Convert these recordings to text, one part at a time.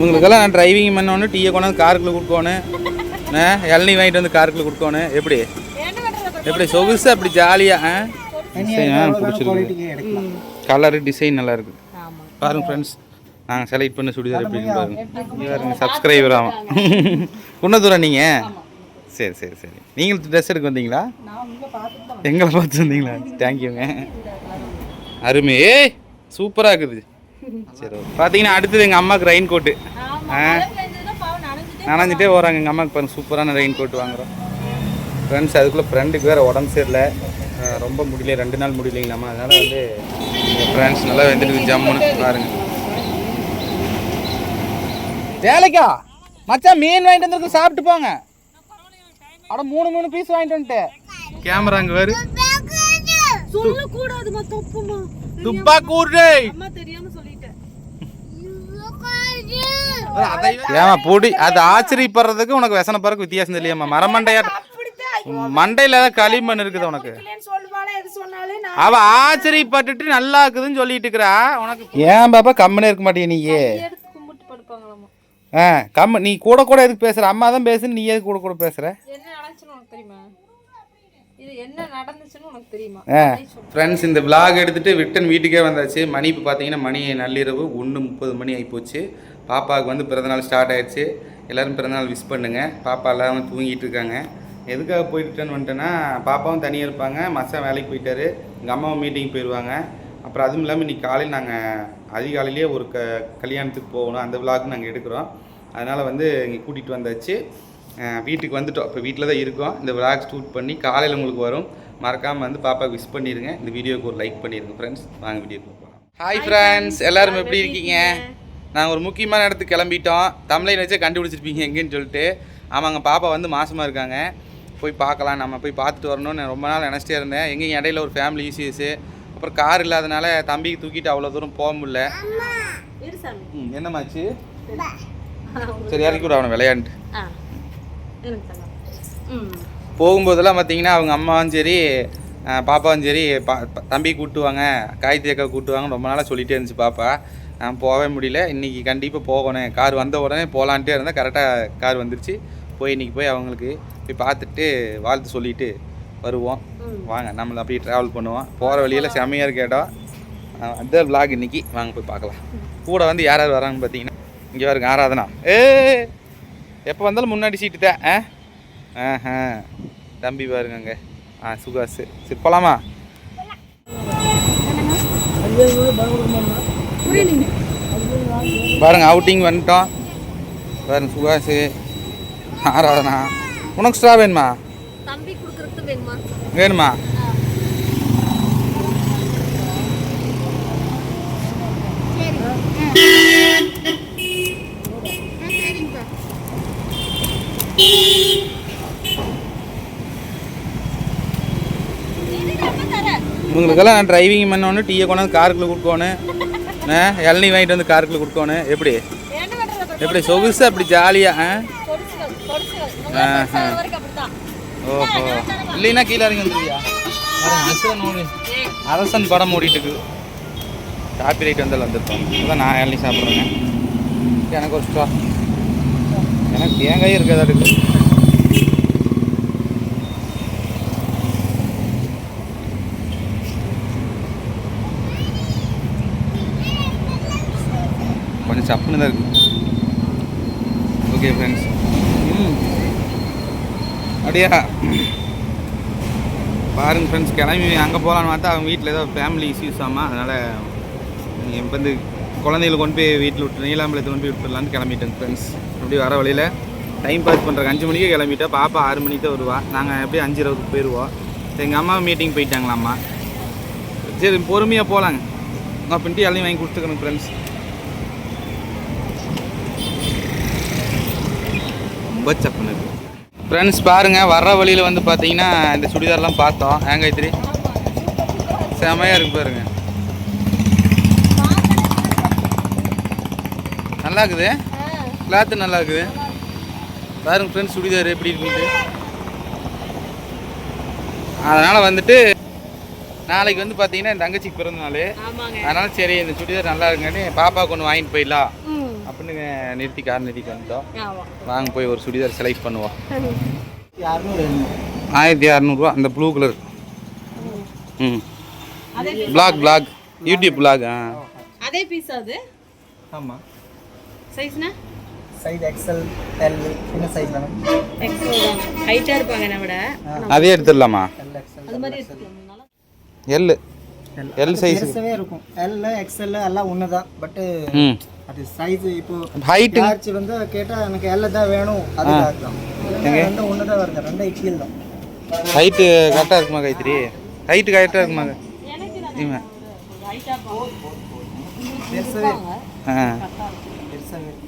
உங்களுக்கெல்லாம் நான் டிரைவிங் பண்ணோன்னு டீயை கொண்டாந்து காருக்குள்ள கொடுக்கணும் ஆ, இளநீ வாங்கிட்டு வந்து காருக்குள்ள கொடுக்கணும் எப்படி? எப்படி? சொகுசு அப்படி ஜாலியாக பிடிச்சிருக்கு கலரு டிசைன் நல்லா இருக்கு. பாருங்க ஃப்ரெண்ட்ஸ் நாங்கள் செலக்ட் பண்ண சுடிதார் எப்படின்னு பாருங்க. சப்ஸ்கிரைபர் ஆகும் குன்னதூரம் நீங்கள் சரி சரி சரி. நீங்களும் ட்ரெஸ் எடுக்க வந்தீங்களா? எங்களை பார்த்து வந்தீங்களா? தேங்க்யூங்க அருமை. ஏய் சூப்பராக இருக்குது. சரி. பார்த்தீங்கன்னா அடுத்தது எங்கள் அம்மாவுக்கு ரெயின் கோட்டு நனைஞ்சிட்டே போகிறாங்க எங்கள் அம்மாவுக்கு பாருங்க சூப்பரான ரெயின் கோட் வாங்குறோம். ஃப்ரெண்ட்ஸ் அதுக்குள்ளே ஃப்ரெண்டுக்கு வேறு உடம்பு சரியில்லை. ரொம்ப முடியல ரெண்டு நாள் முடியலைங்களாம்மா அதனால் வந்து ஃப்ரெண்ட்ஸ் நல்லா வந்துட்டு ஜம்முன்னு பாருங்க. வேலைக்கா மச்சான் மீன் வாங்கிட்டு வந்திருக்கு சாப்பிட்டு போங்க. அட மூணு மூணு பீஸ் வாங்கிட்டு வந்துட்டு. கேமரா அங்கே வேறு. சொல்லக்கூடாதுமா தப்புமா. துப்பா கூடு அம்மா தெரியாம சொல்லிட்டேன் ஏமா பொடி அது ஆச்சரியப்படுறதுக்கு உனக்கு விசன பறக்கு வித்தியாசம் தெரியலையாம்மா. மரமண்டையா மண்டையில ஏதாவது களிமண் இருக்குது உனக்கு. அவ ஆச்சரியப்பட்டுட்டு நல்லா இருக்குதுன்னு சொல்லிட்டு இருக்கிறா. உனக்கு ஏன் பாப்பா கம்முனே இருக்க மாட்டிய நீயே? ஆ கம்ம நீ கூட கூட எதுக்கு பேசுற? அம்மா தான் பேசுன்னு நீ எதுக்கு கூட கூட பேசுற? ஃப்ரெண்ட்ஸ் இந்த vlog எடுத்துட்டு ரிட்டன் வீட்டுக்கே வந்தாச்சு. மணி இப்போ பார்த்தீங்கன்னா மணி நள்ளிரவு ஒன்று முப்பது மணி ஆகிப்போச்சு பாப்பாவுக்கு வந்து பிறந்தநாள் ஸ்டார்ட் ஆயிடுச்சு. எல்லோரும் பிறந்தநாள் விஷ் பண்ணுங்க. பாப்பா எல்லாம் தூங்கிட்டு இருக்காங்க. எதுக்காக போயிட்டுன்னு வந்துட்டேன்னா பாப்பாவும் தனியாக இருப்பாங்க. மச்சான் வேலைக்கு போயிட்டாரு. எங்கள் அம்மாவும் மீட்டிங் போயிடுவாங்க அப்புறம் அதுவும் இல்லாமல் இன்னைக்கு காலையில் நாங்கள் அதிகாலையிலேயே ஒரு க கல்யாணத்துக்கு போகணும். அந்த விளாக் நாங்கள் எடுக்கிறோம். அதனால் வந்து இங்கே கூட்டிகிட்டு வந்தாச்சு. வீட்டுக்கு வந்துட்டோம். இப்போ வீட்டில் தான் இருக்கோம். இந்த விளாக் ஷூட் பண்ணி காலையில் உங்களுக்கு வரும். மறக்காமல் வந்து பாப்பாவுக்கு விஷ் பண்ணிடுங்க இந்த வீடியோக்கு ஒரு லைக் பண்ணிடுங்க ஃப்ரெண்ட்ஸ் வாங்க வீடியோக்கு போகலாம் ஹாய் ஃப்ரெண்ட்ஸ் எல்லாரும் எப்படி இருக்கீங்க? நாங்கள் ஒரு முக்கியமான இடத்துக்கு கிளம்பிட்டோம். தமிழை வச்சே கண்டுபிடிச்சிருப்பீங்க எங்கேன்னு சொல்லிட்டு. ஆமாங்க பாப்பா வந்து மாசமாக இருக்காங்க. போய் பார்க்கலாம். நம்ம போய் பார்த்துட்டு வரணும்னு ரொம்ப நாள் நினச்சிட்டே இருந்தேன். எங்கேயும் இடையில ஒரு ஃபேமிலி இஷ்யூஸு அப்புறம் கார் இல்லாதனால தம்பிக்கு தூக்கிட்டு அவ்வளோ தூரம் போக முடியல. என்னமாச்சு சரி இறக்கி விட அவனை விளையாண்டு ஆ எனக்கு தரலாம். ம் போகும்போதெல்லாம் பார்த்தீங்கன்னா அவங்க அம்மாவும் சரி பாப்பாவும் சரி பா தம்பி கூட்டுவாங்க காயத்ரி அக்கா கூட்டுவாங்க ரொம்ப நாளாக சொல்லிகிட்டே இருந்துச்சு பாப்பா. நான் போகவே முடியல. இன்றைக்கி கண்டிப்பாக போகணும். கார் வந்த உடனே போகலான்ட்டே இருந்தால் கரெக்டாக கார் வந்துருச்சு. போய் இன்றைக்கி போய் அவங்களுக்கு போய் பார்த்துட்டு வாழ்த்து சொல்லிட்டு வருவோம். வாங்க நம்மள அப்படியே ட்ராவல் பண்ணுவோம். போகிற வழியில் செம்மையாக இருக்க இடம். அந்த விளாக் இன்னைக்கு. வாங்க போய் பார்க்கலாம். கூட வந்து யார் யார் வராங்கன்னு பார்த்தீங்கன்னா இங்கே வருங்க ஆராதனா. ஏ எப்போ வந்தாலும் முன்னாடி சீட்டு தான். ஆ? ஆஹா. தம்பி பாருங்க அங்கே ஆ சுகாஸ் சரி போலாமா? பாருங்க அவுட்டிங் வந்துட்டோம். பாருங்க சுகாஸ் ஆராதனா. உனக்கு ஸ்ட்ரா வேணுமா? வேணுமா? வேணுமா உங்களுக்கெல்லாம் நான் டிரைவிங் பண்ணோன்னு டீயை கொண்டாந்து காருக்குள்ளே கொடுக்கணும் ஆ இளநீ வாங்கிட்டு வந்து காருக்குள்ளே கொடுக்கணும் எப்படி? எப்படி சொகுசு அப்படி ஜாலியாக ஆ? ஓஹோ. இல்லைன்னா கீழே இறங்கி வந்துருக்கியா அரசன் அரசன் படம் ஓடிட்டு இருக்கு காப்பி ரைட் வந்தால் வந்துருப்போம் அதான் நான் இளநீ சாப்பிட்றேங்க எனக்கு ஒரு ஸ்டா எனக்கு தேங்காயும் இருக்காதா இருக்கு கொஞ்சம் சப்புன்னு தான் இருக்குது ஓகே ஃப்ரெண்ட்ஸ் ம். அப்படியா? பாருங்க ஃப்ரெண்ட்ஸ் கிளம்பி அங்கே போகலான்னு பார்த்தா அவங்க வீட்டில் ஏதோ ஃபேமிலி இஷ்யூஸ் ஆமாம் அதனால் இப்போ வந்து குழந்தைகளை கொண்டு போய் வீட்டில் விட்டு நீலாம்பலத்தை கொண்டு போய் விட்டுடலான்னு கிளம்பிட்டேங்க ஃப்ரெண்ட்ஸ் அப்படி வர வழியில் டைம் பாஸ் பண்ணுறக்கு அஞ்சு மணிக்கே கிளம்பிட்டா பாப்பா ஆறு மணிக்கு தான் வருவா. நாங்கள் எப்படியும் அஞ்சு இருபதுக்கு போயிடுவோம் எங்கள் அம்மா மீட்டிங் போயிட்டாங்களாம்மா. சரி பொறுமையாக போகலாங்க நான் பின்ட்டு எல்லாம் வாங்கி கொடுத்துக்கணும் ஃப்ரெண்ட்ஸ் ரொம்ப சப்புன்னு ஃப்ரெண்ட்ஸ் பாருங்கள் வர்ற வழியில் வந்து பார்த்தீங்கன்னா இந்த சுடிதார்லாம் பார்த்தோம். ஏன் காயத்ரி? செமையாக இருக்கு பாருங்கள் நல்லா இருக்குது? கிளாத்து நல்லா இருக்குது. பாருங்க ஃப்ரெண்ட்ஸ் சுடிதார் எப்படி இருக்குது அதனால் வந்துட்டு நாளைக்கு வந்து பார்த்தீங்கன்னா என் தங்கச்சிக்கு பிறந்த நாள். ஆமாங்க. அதனால் சரி இந்த சுடிதார் நல்லா இருக்குங்கன்னு பாப்பாவுக்கு ஒன்று வாங்கிட்டு போயிடலாம். ம். அப்படின்னு நிறுத்தி கார் நிறுத்திட்டு வந்துட்டோம். ஆமா. வாங்க போய் ஒரு சுடிதார் செலக்ட் பண்ணுவோம். ஆயிரத்தி அறநூறுவா அந்த ப்ளூ கலர் ம். பிளாக் பிளாக் யூடியூப் பிளாக் ஆ. அதே பீஸ் அது? ஆமாம் சைஸ்னா சைஸ் எக்ஸ்எல் எல் என்ன சைஸ் வேணும் எக்ஸல் தான். ஹைட்டா இருப்பாங்க என்ன விட. அதே எடுத்துடலாமா? எல் எக்ஸ்எல் அது மாதிரி எல் எல் சைஸ் பெருசாவே இருக்கும். எல் எக்ஸ்எல் எல்லாம் ஒன்று தான் பட்டு அது சைஸ் இப்போ ஹைட்டு யாராச்சும் வந்து கேட்டால் எனக்கு எல் தான் வேணும். அது தான் ரெண்டு ஒன்று தான் வருது. ரெண்டு கீழ் தான். ஹைட்டு கரெக்டாக இருக்குமா கைத்திரி ஹைட்டு கரெக்டாக இருக்குமா? இவன். ஹைட்டா பெருசாவே ஆ.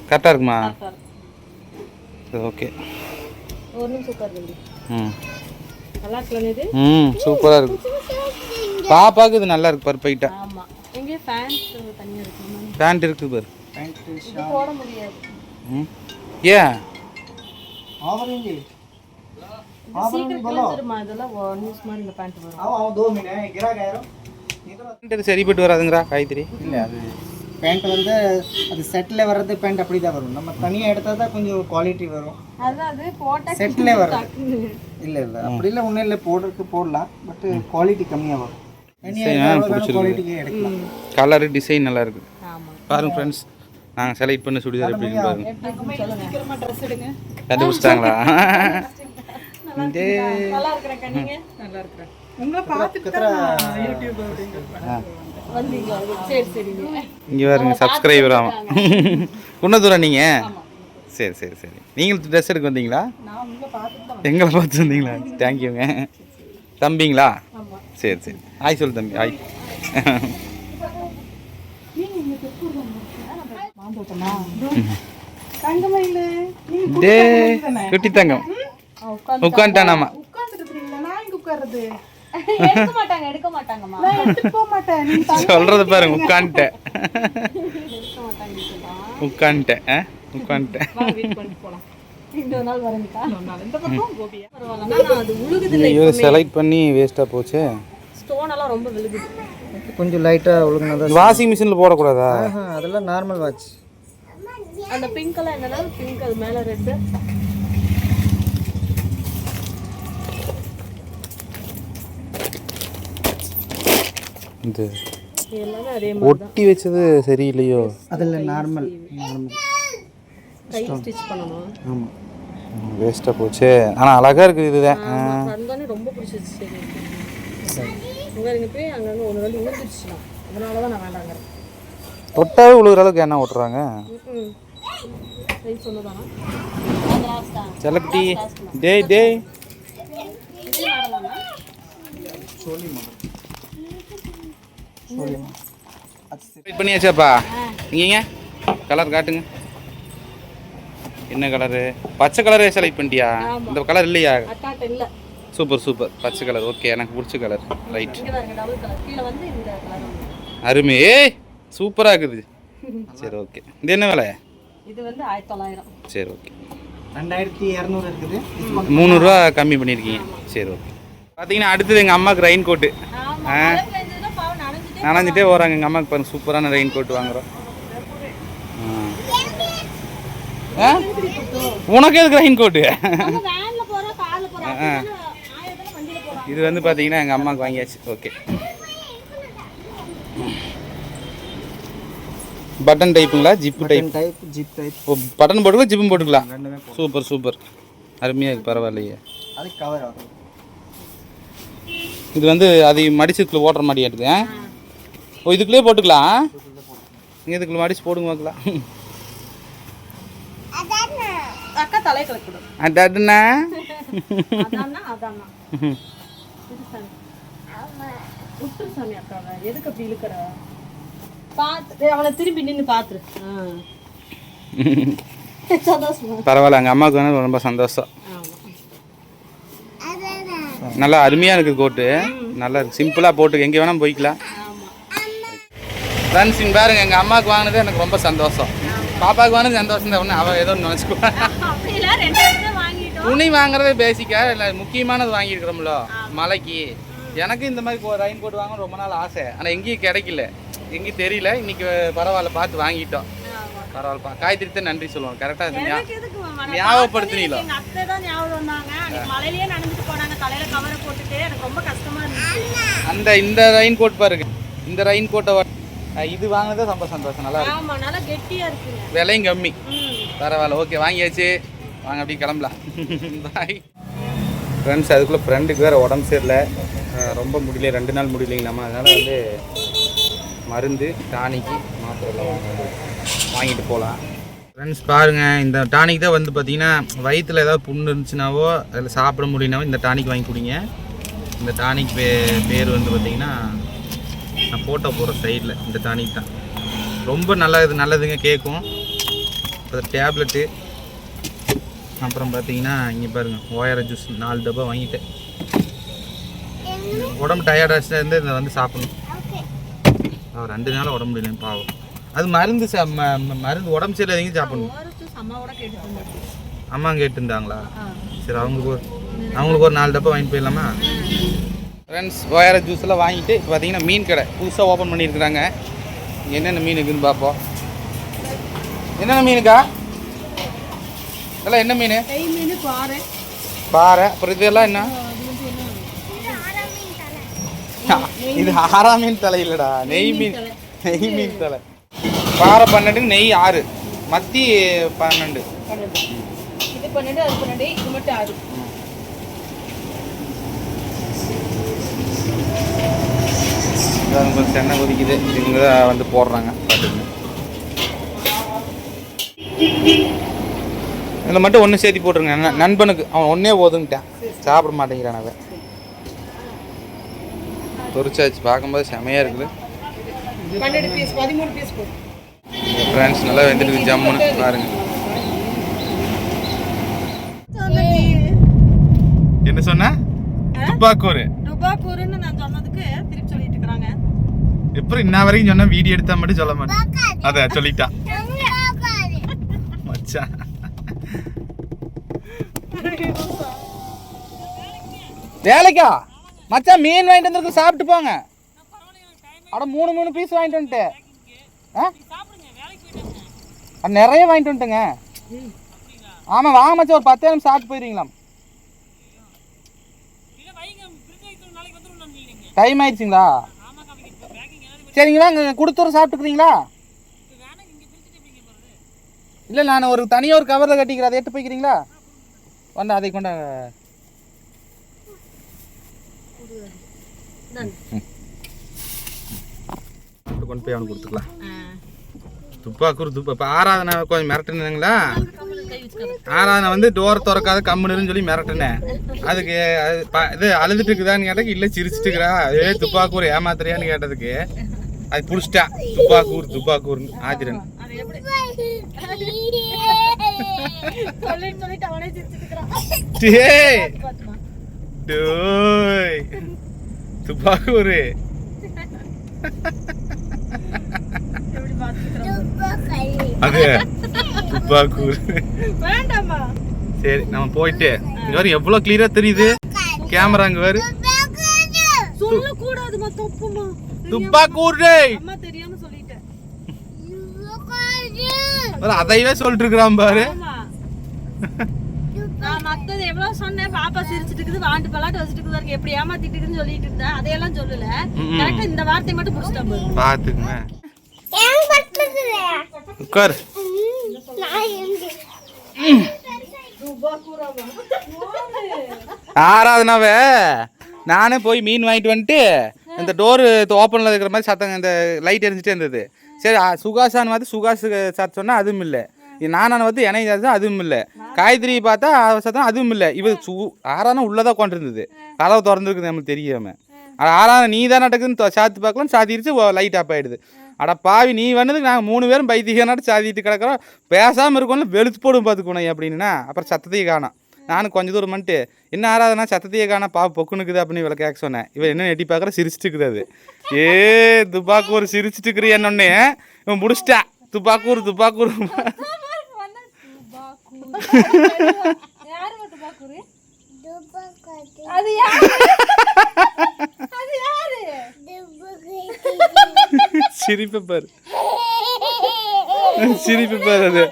கரெக்டாக இருக்குமா? ஓகே. ஒரு நிமிஷம் உட்காரு ம். நல்லா ம் சூப்பராக இருக்கு. பாப்பாவுக்கு இது நல்லா இருக்கு பர்ஃபெக்டாக ஆமா. எங்கே ஃபேன்ஸ் தனியா இருக்கு பேண்ட் இருக்குது பாரு. போட முடியாது. ம். ஏன்? ஆவரேஞ்சு பேண்ட் பேண்ட் சரிப்பட்டு வராதுங்கிறா காய்கறி இல்லை அது பேண்ட் வந்து அது செட்டில் வர்றது பேண்ட் அப்படி தான் வரும். நம்ம தனியாக எடுத்தால் தான் கொஞ்சம் குவாலிட்டி வரும். போட்டா செட்டில் வர்றது. இல்லை இல்லை. அப்படி இல்லை ஒன்றும் இல்லை. போடுறதுக்கு போடலாம். பட் குவாலிட்டி கம்மியாக வரும். கலரு டிசைன் நல்லா இருக்கு. ஆமா. பாருங்க ஃப்ரெண்ட்ஸ் நாங்கள் செலக்ட் பண்ண சுடிதார் எப்படி இருக்கு பாருங்க கண்டுபிடிச்சிட்டாங்களா நல்லா இருக்கிறேன் நீங்க? நல்லா இருக்கிறேன். வந்தீங்களா சரி சரிங்க இங்கே பாருங்க சப்ஸ்கிரைபர் ஆமாம் குன்னதூரம் நீங்கள் சரி சரி சரி. நீங்களும் ட்ரெஸ் எடுக்க வந்தீங்களா? எங்களை பார்த்து வந்தீங்களா? தேங்க்யூங்க தம்பிங்களா? சரி சரி. ஆய் சொல்லு தம்பி தங்கமயிலு டே குட்டி தங்கம் உட்காந்துட்டானாமா எடுக்க மாட்டாங்க எடுக்க மாட்டாங்கம்மா சொல்றது பாருங்க உட்காந்துட்டேன் எடுக்க மாட்டாங்க உட்காந்துட்டேன் ஆ? உட்காந்துட்டேன் வெயிட் பண்ணிட்டு போலாம். இன்னொரு நாள் வரேன்க்கா. இந்த பக்கம் கோபியா. பரவாயில்ல நான் அது உழுகுது இல்லை ஐயோ செலக்ட் பண்ணி வேஸ்ட்டாக போச்சு. ஸ்டோன் எல்லாம் ரொம்ப விழுகுது. கொஞ்சம் லைட்டாக ஒழுங்குனா தான் வாஷிங் மிஷினில் போடக்கூடாதா? ஆஹா, அதெல்லாம் நார்மல் வாட்ச் அந்த பிங்க் எல்லாம் என்னன்னா பிங்க் அது மேல ரெட்டு மாதிரி ஒட்டி வச்சது சரியில்லையோ? அதில் நார்மல் ஆமாம் வேஸ்ட்டாக போச்சு. ஆனால் அழகாக இருக்குது இதுதான். ரொம்ப பிடிச்சிருச்சு சரி இங்க இங்க போய் அங்கங்க ஒரு ரெண்டு விழுந்துருச்சுனா அதனால வெயிட் பண்ணியாச்சாப்பா? இங்கேங்க. கலர் காட்டுங்க. என்ன கலரு பச்சை கலரே செலக்ட் பண்ணிட்டியா? இந்த கலர் இல்லையா? சூப்பர் சூப்பர் பச்சை கலர் ஓகே எனக்கு பிடிச்ச கலர் ரைட் இங்க பாருங்க டபுள் கலர் கீழே வந்து இந்த கலர் அருமை. ஏய் சூப்பராக இருக்குது. சரி ஓகே இது என்ன விலை? இது வந்து ஆயிரத்தி தொள்ளாயிரம். சரி ஓகே ரெண்டாயிரத்தி இரநூறு இருக்குது. முந்நூறுரூவா கம்மி பண்ணியிருக்கீங்க. சரி ஓகே பார்த்தீங்கன்னா அடுத்தது எங்கள் அம்மாவுக்கு ரெயின் கோட்டு பாவம் நனைஞ்சிட்டே போகிறாங்க எங்கள் அம்மாவுக்கு பாருங்க சூப்பரான ரெயின் கோட் வாங்குறோம். ஆ? உனக்கு எதுக்கு ரெயின் கோட்டு இது வந்து பார்த்தீங்கன்னா எங்கள் அம்மாவுக்கு வாங்கியாச்சு. Okay button டைப்புங்களா zip type type zip type ஓ பட்டன் போட்டுக்கலாம். ஜிப்பும் போட்டுக்கலாம். சூப்பர் சூப்பர் அருமையாக இருக்கு பரவாயில்லையே. அது கவர் ஆகும். இது வந்து அது மடிச்சுக்குள்ளே ஓட்டுற மாதிரி எடுத்து ஆ? ஓ இதுக்குள்ளே போட்டுக்கலாம்? நீங்கள் இதுக்குள்ளே மடிச்சு போடுங்க பார்க்கலாம் அக்கா கலக்கிடும் சாமி. அக்காவை எதுக்கு அப்படி இழுக்கிற? பார்த்து அவனை திரும்பி நின்று பார்த்துரு ஆ. சந்தோஷமா? பரவாயில்ல எங்கள் அம்மாவுக்கு ரொம்ப சந்தோஷம். நல்லா அருமையாக இருக்குது கோட்டு. நல்லா இருக்கு. சிம்பிளாக போட்டு எங்கே வேணால் போய்க்கலாம். ஆமா ஃப்ரெண்ட்ஸ் இங்கே பாருங்க எங்கள் அம்மாவுக்கு வாங்கினது எனக்கு ரொம்ப சந்தோஷம். பாப்பாவுக்கு வாங்கினது சந்தோஷம் தான் அவள் ஏதோ வாங்கிட்டோம். துணி வாங்குறதே பேசிக்காக இல்லை முக்கியமானது வாங்கியிருக்கிறோம்ல மலைக்கு. எனக்கு இந்த மாதிரி ரெயின் கோட் வாங்கணும் ரொம்ப நாள் ஆசை. ஆனால் எங்கேயும் கிடைக்கல. எங்கேயும் தெரியல. இன்னைக்கு பரவாயில்ல பார்த்து வாங்கிட்டோம். பரவாயில்லப்பா தான் நன்றி சொல்லுவோம். கரெக்டாக? நான் ஞாபகப்படுத்தினீங்களா? அந்த இந்த ரெயின் கோட் பாருங்க. இந்த ரெயின் கோட்டை இது வாங்கினதே ரொம்ப சந்தோஷம். நல்லா இருக்கு. ஆமா நல்லா கெட்டியா இருக்குங்க. விலையும் கம்மி. பரவாயில்ல ஓகே வாங்கியாச்சு. வாங்க அப்படியே கிளம்பலாம். பாய் ஃப்ரெண்ட்ஸ் அதுக்குள்ளே ஃப்ரெண்டுக்கு வேறு உடம்பு சரியில்லை. ரொம்ப முடியல ரெண்டு நாள் முடியலைங்களாமா அதனால் வந்து மருந்து டானிக்கு மாத்திரை வாங்கிட்டு போகலாம். ஃப்ரெண்ட்ஸ் பாருங்கள் இந்த டானிக் தான் வந்து பார்த்தீங்கன்னா வயிற்றில் ஏதாவது புண்ணு இருந்துச்சுனாவோ அதில் சாப்பிட முடியலனாவோ இந்த டானிக் வாங்கி குடிங்க. இந்த டானிக் பே பேர் வந்து பார்த்தீங்கன்னா நான் ஃபோட்டோ போடுற சைடில் இந்த டானிக் தான். ரொம்ப நல்லது நல்லதுங்க கேட்கும் அப்புறம் டேப்லெட்டு அப்புறம் பார்த்தீங்கன்னா இங்கே பாருங்கள் ஓஆர்எஸ் ஜூஸ் நாலு டப்பா வாங்கிட்டேன். உடம்பு டயர்டாக இருந்து இதை வந்து சாப்பிடணும். ரெண்டு நாள் உடம்பு முடியல பாவம். அது மருந்து சா ம- ம- மருந்து உடம்பு சரியில்லாதீங்க சாப்பிடணும். அம்மா கேட்டுருந்தாங்களா? சரி அவங்களுக்கு ஒரு அவங்களுக்கு ஒரு நாலு டப்பா வாங்கிட்டு போயிடலாமா? ஃப்ரெண்ட்ஸ் ஓஆர்எஸ் ஜூஸ் எல்லாம் வாங்கிட்டு இப்போ பார்த்தீங்கன்னா மீன் கடை புதுசாக ஓப்பன் பண்ணியிருக்கிறாங்க. என்னென்ன மீன் இருக்குதுன்னு பார்ப்போம் என்னென்ன மீனுக்கா? இதெல்லாம் என்ன மீன்? பாறை. பாறை. அப்புறம் இதெல்லாம் என்ன? இது ஆறாம் மீன் தலை இல்லடா. நெய் மீன். நெய் மீன் தலை. பாறை பன்னெண்டு நெய் ஆறு. மத்தி பன்னெண்டு பன்னெண்டு இது பன்னெண்டு அது பன்னெண்டு இது மட்டும் ஆறு இதான் கொஞ்சம் எண்ணெய் கொதிக்குது. இவங்க தான் வந்து போடுறாங்க. பார்த்துக்கங்க இதில் மட்டும் ஒன்று சேர்த்தி போட்டுருங்க. நண்பனுக்கு அவன் ஒன்றே போதுங்கிட்டான் சாப்பிட மாட்டேங்கிறான் அவன். பொரிச்சாச்சு. பார்க்கும்போது செமையாக இருக்குது. ஃப்ரெண்ட்ஸ் நல்லா வெந்துட்டு ஜம்முன்னு. பாருங்க. என்ன சொன்ன? துப்பாக்கூர். டுபாக்கூருன்னு நான் சொன்னதுக்கு எப்படி இன்ன வரைக்கும் சொன்ன வீடியோ எடுத்தா மட்டும் சொல்ல மாட்டேன். அத சொல்லிட்டான் மச்சான் வேலைக்கா? மச்சான் மீன் வாங்கிட்டு வந்திருக்கு சாப்பிட்டு போங்க. அட மூணு மூணு பீஸ் வாங்கிட்டு வந்துட்டு. ஆ? நிறைய வாங்கிட்டு வந்துட்டுங்க. ஆமாம் வாங்க மச்சான் ஒரு பத்து நிமிஷம் சாப்பிட்டு போயிருங்களா டைம் ஆயிடுச்சுங்களா? சரிங்களா இங்கே கொடுத்துற சாப்பிட்டுக்கிறீங்களா? இல்லை நான் ஒரு தனியாக ஒரு கவரில் கட்டிக்கிறேன். அதை எடுத்து போய்க்கிறீங்களா? வந்து அதை கொண்ட. கொண்டு போய் அவனுக்கு கொடுத்துக்கலாம். துப்பாக்கூர் துப்பா. இப்போ ஆராதனை கொஞ்சம் மிரட்டுனுங்களா? ஆராதனை வந்து டோர் திறக்காத கம்முன்னு சொல்லி மிரட்டினேன். அதுக்கு அது இது அழுதுட்டு இருக்குதான்னு கேட்டதுக்கு இல்லை சிரிச்சிட்டு இருக்கிறா. ஏ துப்பாக்கூர் ஏமாத்துறியான்னு கேட்டதுக்கு. அது புடிச்சிட்டா துப்பாக்கூர் துப்பாக்கூர் ஆதிரன் துப்பாக்கூர். அது துப்பாக்கூர். சரி நம்ம போயிட்டு. இங்க வர எவ்வளோ கிளியரா தெரியுது. கேமரா அங்க வேறு சொல்ல கூடாதுமா தப்புமா துப்பாக்கூர் டேய் அம்மா தெரியாம சொல்லிட்டேன். அதையவே சொல்லிட்டு இருக்கிறான் பாரு நான் மத்தது எவ்வளவு சொன்னேன் பாப்பா சிரிச்சிட்டு இருக்குது வாண்டு பலாட்டு வச்சுட்டு இருக்குது எப்படி ஏமாத்திட்டு இருக்குன்னு சொல்லிட்டு இருந்தேன். அதையெல்லாம் சொல்லல. கரெக்டா இந்த வார்த்தை மட்டும் புடிச்சிட்டா பாரு. பாத்துக்குங்க. உட்கார். ஆறாவதுனாவ நானே போய் மீன் வாங்கிட்டு வந்துட்டு இந்த டோரு ஓப்பனில் இருக்கிற மாதிரி சத்தம் இந்த லைட் எரிஞ்சிட்டே இருந்தது. சரி ஆ, வந்து பார்த்து சுகாசு சத்தம் சொன்னால் அதுவும் இல்லை. நானான பார்த்து இணை சத்தம் அதுவும் இல்லை. காய்கறி பார்த்தா சத்தம் அதுவும் இல்லை. இவர் சு ஆறானா உள்ளதாக கொண்டிருந்தது கதவு திறந்துருக்குது நம்மளுக்கு தெரியாமல் ஆறான நீ தான் நடக்குதுன்னு சாத்தி பார்க்கலாம் சாத்திருச்சு லைட் ஆஃப் ஆயிடுது. அட பாவி நீ வந்ததுக்கு நாங்கள் மூணு பேரும் பைத்தியனாட்டு சாதிட்டு கிடக்கிறோம். பேசாமல் இருக்கோம்ல வெளுத்து போடும் பார்த்துக்கணும் அப்படின்னா அப்புறம் சத்தத்தையும் காணோம். நானும் கொஞ்ச தூரம் பண்ணிட்டு என்ன ஆறாதுன்னா சத்தத்தையே காணா பா பொக்குனுக்குது அப்படின்னு இவளை கேட்க சொன்னேன். இவன் என்ன எட்டி பார்க்குற? சிரிச்சிட்டு அது. ஏ துப்பாக்கூர் சிரிச்சிட்டு இருக்கிற என்னொன்னே இவன் முடிச்சிட்டா துப்பாக்கூர் துப்பாக்கூர். சிரிப்பு அது பாரு. சிரிப்பு பாரு அது.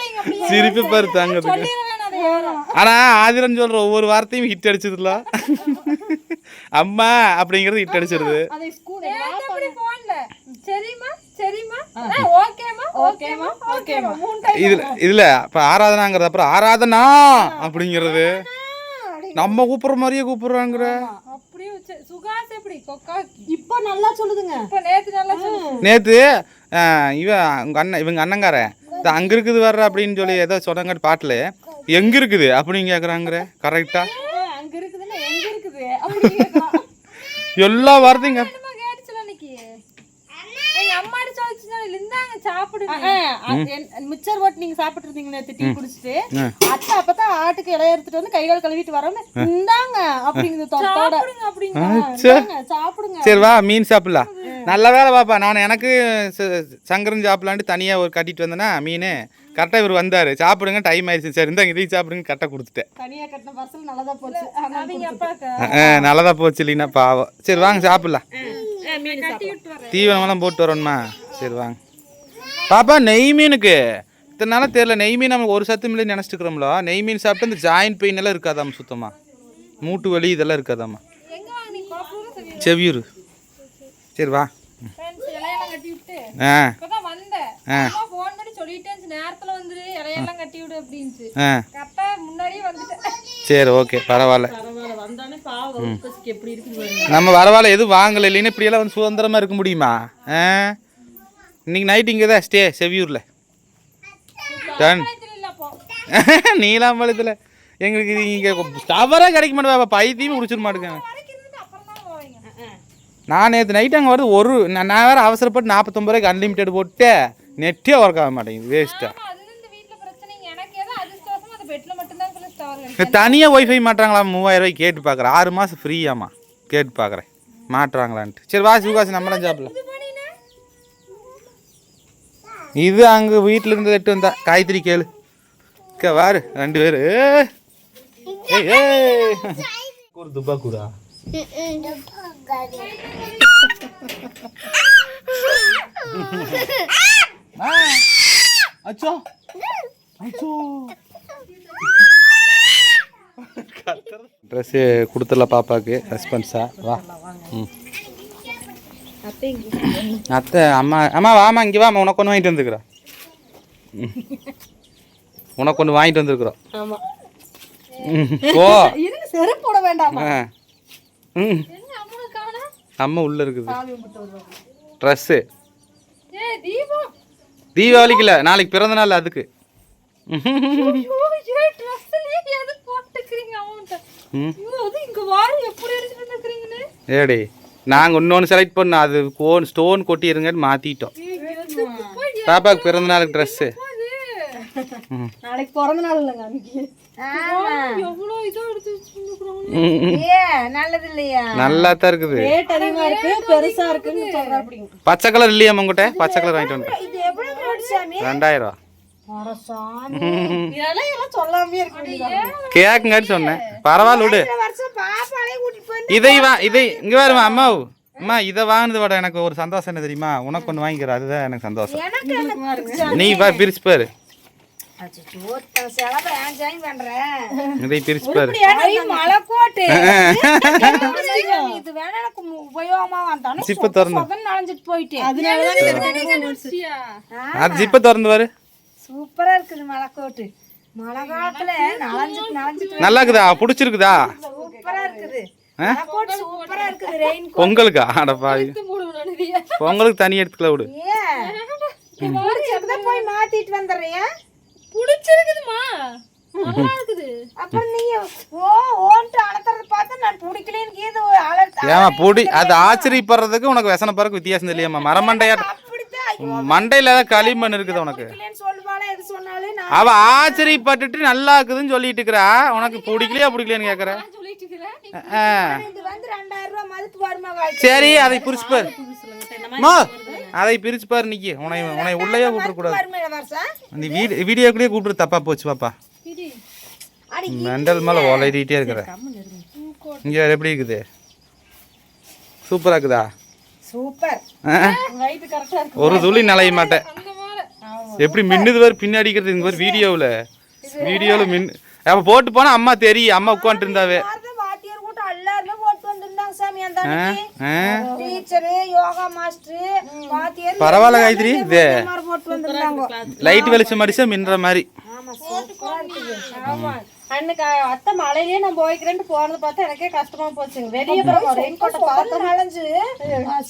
சிரிப்பு பாரு தாங்கிறதுக்கு ஆனா ஆதிரன் சொல்ற ஒவ்வொரு வார்த்தையும் ஹிட் அடிச்சதுல அம்மா அப்படிங்கிறது ஹிட் அடிச்சிருது. இதுல இதுல இப்ப ஆராதனாங்கிறது அப்புறம் ஆராதனா அப்படிங்கிறது. நம்ம கூப்பிடுற மாதிரியே கூப்பிடுறாங்கிற. இப்போ நல்லா சொல்லுதுங்க. இப்ப நேத்து இவன் உங்க அண்ணன் இவங்க அண்ணங்காரன் அங்க இருக்குது வர்ற அப்படின்னு சொல்லி ஏதோ சொன்னாங்க பாட்டுல எங்க இருக்குது அப்படின்னு கேக்குறாங்கிற? கரெக்டா அங்க இருக்குதுன்னா எங்க இருக்குது? அப்படிங்க எல்லா வார்த்தையும் மிச்சர் ஓட்டு நீங்க சாப்பிட்டு இருந்தீங்க நேத்து டீ குடிச்சிட்டு? அத்தை அப்பதான் ஆட்டுக்கு இலைய எடுத்துட்டு வந்து கை கால் கழுவிட்டு வரோன்னு இந்தாங்க அப்படிங்குது தொட்டோட சாப்பிடுங்க அப்படிங்க சாப்பிடுங்க. சரி வா மீன் சாப்பிடலாம். நல்ல வேலை பாப்பா. நான் எனக்கு ச- சங்கரன் சாப்பிடலான்ட்டு தனியாக ஒரு கட்டிட்டு வந்தேன்னா மீன். கரெக்டாக இவர் வந்தார். சாப்பிடுங்க டைம் ஆயிடுச்சு. சரி இந்த இதையும் சாப்பிடுங்க கரெக்டாக கொடுத்துட்டேன். தனியா கட்டின பார்சல் நல்லதா போச்சு. ஆனா அவங்க அப்பாக்கா. ஆ, நல்லதா போச்சு இல்லைன்னா பாவம். சரி வாங்க சாப்பிடலாம். மீன். தீவனமெல்லாம் போட்டு வரணுமா? சரி வாங்க. பாப்பா நெய் மீனுக்கு. இத்தனை நாளாக தெரியல நெய் மீன் நமக்கு ஒரு சத்து மில்லை நினச்சிட்டுக்கிறோம்ல நெய் மீன் சாப்பிட்டு இந்த ஜாயின்ட் பெயின் எல்லாம் இருக்காதாம்மா சுத்தமாக மூட்டு வலி இதெல்லாம் இருக்காதாம்மா. செவியூர். சரி வா. விட்டு. ஆ. சொல்லிட்டேன் நேரத்துல வந்துரு இலையெல்லாம் கட்டி விடு அப்படின்ச்சு ஆ. கரெக்டா முன்னாடியே வந்துட்டேன். சரி ஓகே பரவாயில்ல. பரவாயில்ல. நம்ம வரவால எதுவும் வாங்கலை இல்லைன்னா இப்படியெல்லாம் வந்து சுதந்திரமா இருக்க முடியுமா? ஆ? இன்னைக்கு நைட் இங்கே தான் ஸ்டே செவியூரில். டன் நீலாம்பழத்தில் எங்களுக்கு இங்கே டவராக கிடைக்க மாட்டேன் பைத்தியமே குடிச்சிட மாட்டேங்க நான் நேற்று நைட் அங்கே வருது ஒரு நான் நான் வேறு அவசரப்பட்டு நாற்பத்தொம்பது ரூபாய்க்கு அன்லிமிட்டெட் போட்டு நெட்டே ஒர்க் ஆக மாட்டேங்குது வேஸ்ட்டாக ஆமா, அது இந்த வீட்ல பிரச்சனைங்க எனக்கு ஏதோ அதிர்ஷ்டவசமா அந்த பெட்ல மட்டும்தான் குள்ள ஸ்டார் தனியாக ஒய்ஃபை மாட்டுறாங்களா மூவாயிரம் ரூபாய்க்கு கேட்டு பார்க்குறேன் ஆறு மாதம் ஃப்ரீயாம்மா கேட்டு பார்க்குறேன் மாட்டுறாங்களான்ட்டு. சரி வா சிவகாசி நம்மளாம் சாப்பிடலாம். இது அங்கே வீட்டில் இருந்து எட்டு வந்தா காய்கறி கேளு. அக்கா வாரு ரெண்டு பேர். ஏய் ஏய். ஒரு துப்பா கூடா அச்சோ அச்சோ ட்ரெஸ்ஸு கொடுத்துடல பாப்பாவுக்கு ரெஸ்பான்ஸா வா. ம். அத்தை அம்மா அம்மா வாமா இங்கே வாமா உனக்கு ஒன்று வாங்கிட்டு வந்துருக்குறோம் ம். உனக்கு ஒன்று வாங்கிட்டு வந்துருக்குறோம். இதுக்கு செருப்பு போட வேண்டாமா ஆ. ம். அம்மா உள்ளே இருக்குது. ட்ரெஸ்ஸு ஏ. தீபம். தீபாவளிக்கு இல்லை நாளைக்கு பிறந்த நாள் அதுக்கு. ஏடி நாங்கள் இன்னொன்று செலக்ட் பண்ணோம். அது கோன் ஸ்டோன் கொட்டிடுங்கன்னு மாற்றிட்டோம் பாப்பாவுக்கு பிறந்த நாளுக்கு ட்ரெஸ்ஸு நாளைக்கு பிறந்த நாள் இல்லைங்க நல்லா தான் இருக்குது. ரேட் அதிகமா இருக்கு பெருசா இருக்குன்னு சொல்றா அப்படிங்க. பச்சை கலர் இல்லையா உங்ககிட்ட? பச்சை கலர் வாங்கிட்டு வந்துட்டேன் ரெண்டாயிரம். கேக்குங்காட்டி சொன்னேன். பரவாயில்ல விடு. இதை வா இதை இங்கே வருமா அம்மா? அம்மா இதை வாங்கினது விட. எனக்கு ஒரு சந்தோஷம் என்ன தெரியுமா? உனக்கு ஒன்று வாங்கிக்கிற அதுதான் எனக்கு சந்தோஷம். நீ வா பிரிச்சு பாரு அச்சோ செலவு ஏன் ஜாயின் பண்றேன் இதை பிரிச்சு பாரு. ஐ, மலைக்கோட்டு. இது வேணா எனக்கு மு- உபயோகமா வந்தாலும் ஜிப்பை திறந்து. சொதன்னு நனைஞ்சிட்டு போயிட்டேன். அது ஜிப்பை திறந்து பாரு. சூப்பரா இருக்குது மலைக்கோட்டு. மழை காலத்துல நனைஞ்சிட்டு நனைஞ்சிட்டு நல்லா இருக்குதா பிடிச்சிருக்குதா? சூப்பரா இருக்குது. பொங்கலுக்கா? அடப்பாவி பொங்கலுக்கு தனி எடுத்துக்கல விடு. போய் மாத்திட்டு வந்துடுறியா? பிடிச்சிருக்குதுமா நல்லா இருக்குது அப்புறம் நீ ஓ ஓன்ட்டு அலத்துறத பார்த்தா நான் பிடிக்கலன்னு இது அலர்த்த ஏமா பொடி அது ஆச்சரியப்படுறதுக்கு உனக்கு விசன பிறகு வித்தியாசம் இல்லையாம்மா மரமண்டையா மண்டையில ஏதாவது களிமண் இருக்குது உனக்கு. பிடிக்கலன்னு சொல்லுவாளே எது சொன்னாலும் நான் அவ ஆச்சரியப்பட்டுட்டு நல்லா இருக்குதுன்னு சொல்லிட்டு இருக்கிறா. உனக்கு பிடிக்கலையா? பிடிக்கலையான்னு கேக்குற? சரி அதை பிரிச்சு பாரு. அதை பிரிச்சு பாரு நிக்கி. உன்னை உன்னை உள்ளேயே கூப்பிட கூடாது வருமா வருஷம் நீ வீடு வீடியோக்குள்ளேயே கூப்பிட்டு தப்பா போச்சு பாப்பா. மெண்டல் மேல ஒலைடிட்டே இருக்கிற. இங்க எப்படி இருக்குது? சூப்பரா இருக்குதா? சூப்பர். ஒரு துளி நலைய மாட்டேன். எப்படி மின்னுது வேறு பின்னாடி இருக்கிறது இந்த மாதிரி வீடியோவில். வீடியோவில் மின் அப்போ போட்டு போனால் அம்மா தெரியும் அம்மா உட்காந்துட்டு இருந்தாவே வாத்தியார் கூட்டம் எல்லாருமே போட்டு வந்திருந்தாங்க சாமி அந்த ஆ ஆ டீச்சரு யோகா மாஸ்டர் வாத்தியார் பரவாயில்ல காயத்ரி இது லைட் வெளிச்சம் அடிச்சா மின்னுற மாதிரி அன்னைக்கு அத்தை மழையிலேயே நான் போய்க்கிறேன்ட்டு போனது பார்த்தா எனக்கே கஷ்டமா போச்சுங்க. வெளியே ரெயின் கோட்டை பார்த்து நனைஞ்சு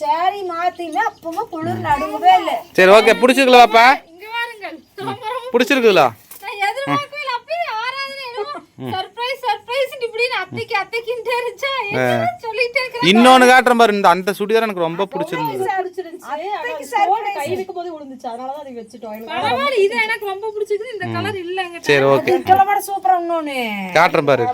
சாரி மாத்தினா அப்பவும் குளிர் நடுங்கவே இல்லை. சரி ஓகே பிடிச்சிருக்கல பாப்பா இங்க இன்னொன்னு காட்டுறேன் பாரு இந்த அந்த சுடிதார் எனக்கு ரொம்ப பிடிச்சிருந்தது. சரி ஓகே. கிளம்பட சூப்பரா இன்னொன்னு காட்டுறேன் பாரு.